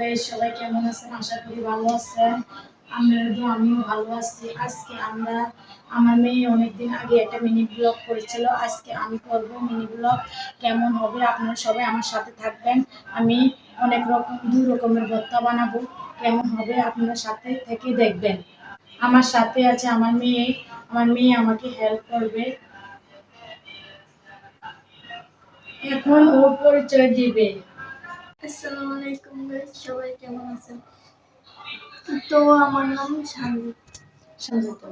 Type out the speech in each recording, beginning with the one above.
Guys সবাই কেমন আছেন? আশা করি ভালো আছেন। আমরা তো, আমিও ভালো আছি। আজকে আমরা, আমার মেয়ে অনেকদিন আগে একটা মিনি ব্লগ করেছিল। আজকে আমি করব মিনি ব্লগ কেমন হবে? আপনারা সবাই আমার সাথে থাকবেন। আমি অনেক রকম, দু রকমের ভর্তা বানাবো। কেমন হবে? আপনারা সাথে থেকে দেখবেন। আমার সাথে আছে আমার মেয়ে। আমার মেয়ে আমাকে হেল্প করবে। এখন ও পরিচয় দিবে। আসসালামু আলাইকুম সবাই কেমন আছেন? তো আমার নাম সঞ্জিত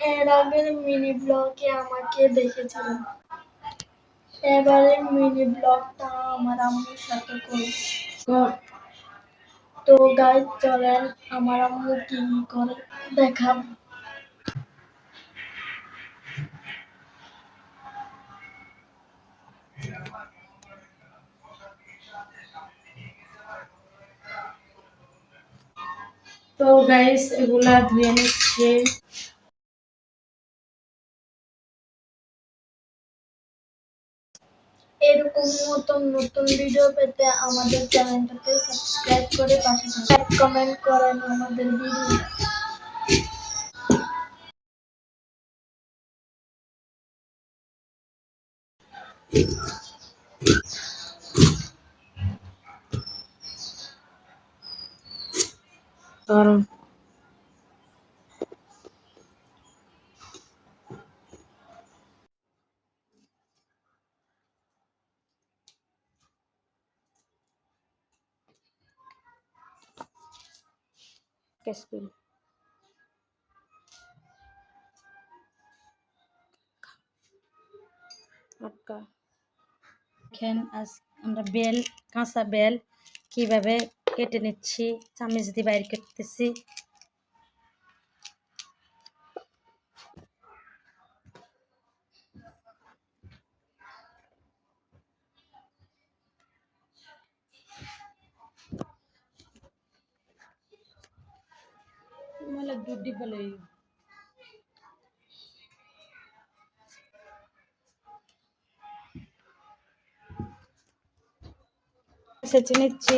এর আগের মিনি ব্লগে আমাকে দেখেছিলেন এবারে মিনি ব্লগটা আমার আম্মুর সাথে তো গাইস চলেন, আমার আম্মু কি করে দেখাব? তো গাইস এগুলা ধুয়ে নিচ্ছে। এরকম নতুন নতুন ভিডিও পেতে আমাদের চ্যানেলটাকে সাবস্ক্রাইব করে পাশে থাকুন কমেন্ট করেন আমাদের ভিডিও কারণ কেসপিল আটকা দেখেন আজ আমরা বেল কাঁচা বেল কীভাবে কেটে নিচ্ছি চামিচ দিয়ে বাইরে কেটতেছি मला दूध डिब्बा लई সেচে নিচ্ছি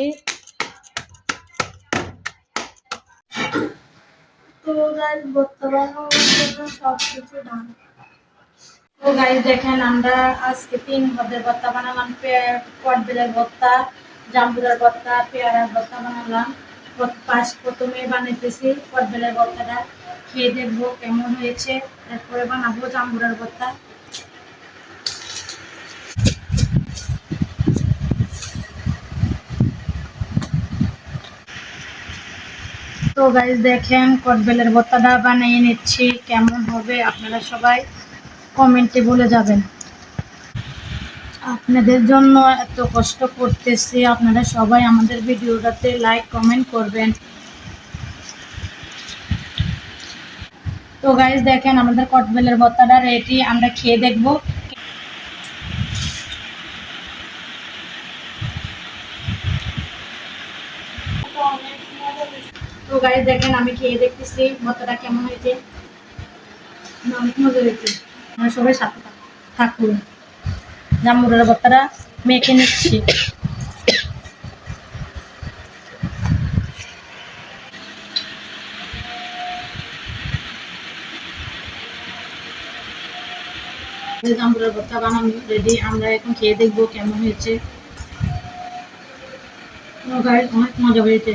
তো বর্তমান সবকিছু ডান তো গাইজ দেখেন, আমরা আজকে তিন পদের ভর্তা বানালাম পটবেলের ভর্তা জাম্বুরের ভর্তা, পেয়ারার ভর্তা বানালাম। পাশ প্রথমে বানাইতেছি পটবেলের ভর্তাটা। খেয়ে দেখব কেমন হয়েছে। তারপরে বানাবো জাম্বুরের ভর্তা। তো গাইজ দেখেন কটবেলের ভর্তাটা বানিয়ে নিচ্ছি। কেমন হবে আপনারা সবাই কমেন্টে বলে যাবেন। আপনাদের জন্য এত কষ্ট করতেছি, আপনারা সবাই আমাদের ভিডিওটাতে লাইক কমেন্ট করবেন। তো গাইজ দেখেন আমাদের কটবেলের ভর্তাটা রেডি আমরা খেয়ে দেখব। তো গাইজ দেখেন, আমি খেয়ে দেখতেছি, ভর্তাটা কেমন হয়েছে? মজা হয়েছে। সবাই জাম্বুরের ভর্তা বানানো রেডি আমরা এখন খেয়ে দেখব কেমন হয়েছে। গাইস অনেক মজা হয়েছে।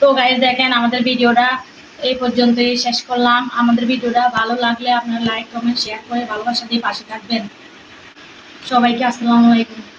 তো গাইস দেখেন আমাদের ভিডিওটা এই পর্যন্তই শেষ করলাম। আমাদের ভিডিওটা ভালো লাগলে আপনার লাইক কমেন্ট শেয়ার করে ভালোবাসা দিয়ে পাশে থাকবেন। সবাইকে আসসালামু আলাইকুম।